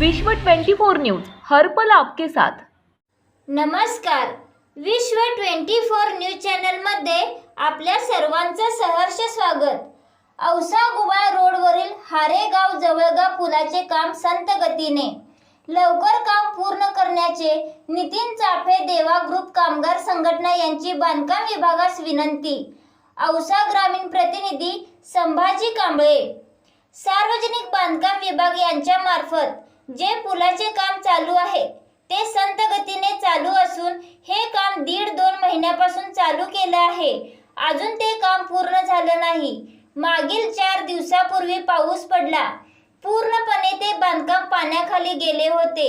विश्व 24 न्यूज हर्पल आपके साथ. नमस्कार. विश्व 24 न्यूज चॅनलमध्ये आपल्या सर्वांचं सहर्ष स्वागत. औसा गुबाळ रोडवरील हारेगाव जवळगा पुलाचे काम संत गतीने. लवकर काम पूर्ण करण्याचे नितीन चाफे देवा ग्रुप कामगार संघटना यांची बांधकाम विभागास विनंती. औसा ग्रामीण प्रतिनिधी संभाजी कांबळे. सार्वजनिक बांधकाम विभाग यांच्या मार्फत जे पुलाचे काम चालू आहे ते संत गतीने चालू असून हे काम दीड दोन महिन्यापासून चालू केलं आहे. अजून ते काम पूर्ण झालं नाही. मागील चार दिवसापूर्वी पाऊस पडला. पूर्णपणे ते बांधकाम पाण्याखाली गेले होते.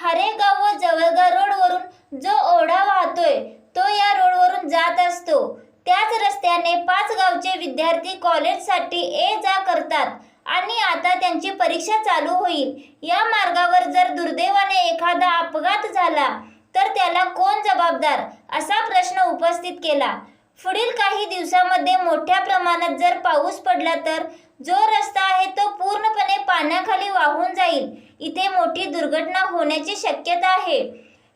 हरेगाव व जवळगा रोडवरून जो ओढा वाहतोय तो या रोडवरून जात असतो. त्याच रस्त्याने पाच गावचे विद्यार्थी कॉलेजसाठी ये जा करतात. आणि आता त्यांची परीक्षा चालू होईल. या मार्गावर जर दुर्दैवाने एखादा अपघात झाला तर त्याला कोण जबाबदार? असा प्रश्न उपस्थित केला. पुढील काही दिवसामध्ये मोठ्या प्रमाणात जर पाऊस पडला तर जो रस्ता आहे तो पूर्णपणे पाण्याखाली वाहून जाईल. इथे मोठी दुर्घटना होण्याची शक्यता आहे.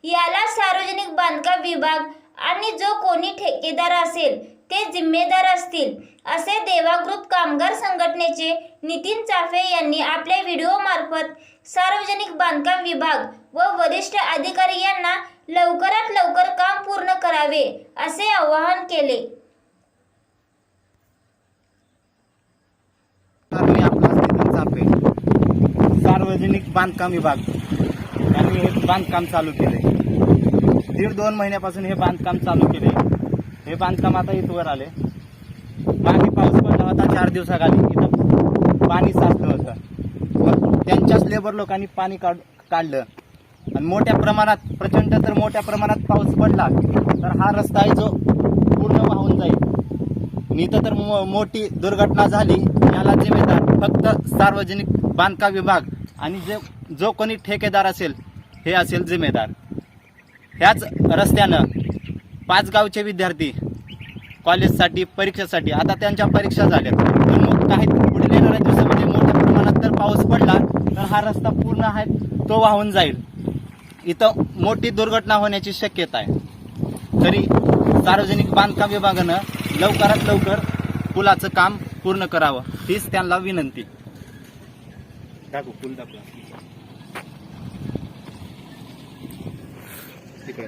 याला सार्वजनिक बांधकाम विभाग आणि जो कोणी ठेकेदार असेल ते जिम्मेदार असतील असे देवागृत कामगार संघटनेचे नितीन चाफे यांनी आपल्या व्हिडिओ मार्फत सार्वजनिक बांधकाम विभाग व वरिष्ठ अधिकारी यांना लवकरात लवकर काम पूर्ण करावे असे आवाहन केले. सार्वजनिक बांधकाम विभाग यांनी हे बांधकाम चालू केले. दीड दोन महिन्यापासून हे बांधकाम चालू केले. हे बांधकाम आता इथवर आले मागे पाऊस पडला होता चार दिवसाखाली इथं पाणी साचलं होतं. मग त्यांच्याच लेबर लोकांनी पाणी काढ काढलं. आणि मोठ्या प्रमाणात प्रचंड तर मोठ्या प्रमाणात पाऊस पडला तर हा रस्ता आहे जो पूर्ण वाहून जाईल. इथं तर मो- मोठी दुर्घटना झाली. याला जिम्मेदार फक्त सार्वजनिक बांधकाम विभाग आणि जे जो कोणी ठेकेदार असेल हे असेल जिम्मेदार. ह्याच रस्त्यानं पाच गावचे विद्यार्थी कॉलेजसाठी परीक्षेसाठी आता त्यांच्या परीक्षा झाल्या तर मग काही पुढील येणाऱ्या दिवसामध्ये मोठ्या प्रमाणात जर पाऊस पडला तर हा रस्ता पूर्ण आहे तो वाहून जाईल. इथं मोठी दुर्घटना होण्याची शक्यता आहे. तरी सार्वजनिक बांधकाम विभागानं लवकरात लवकर पुलाचं काम पूर्ण करावं हीच त्यांना विनंती. दाखव पूल दाखवा. तिकडे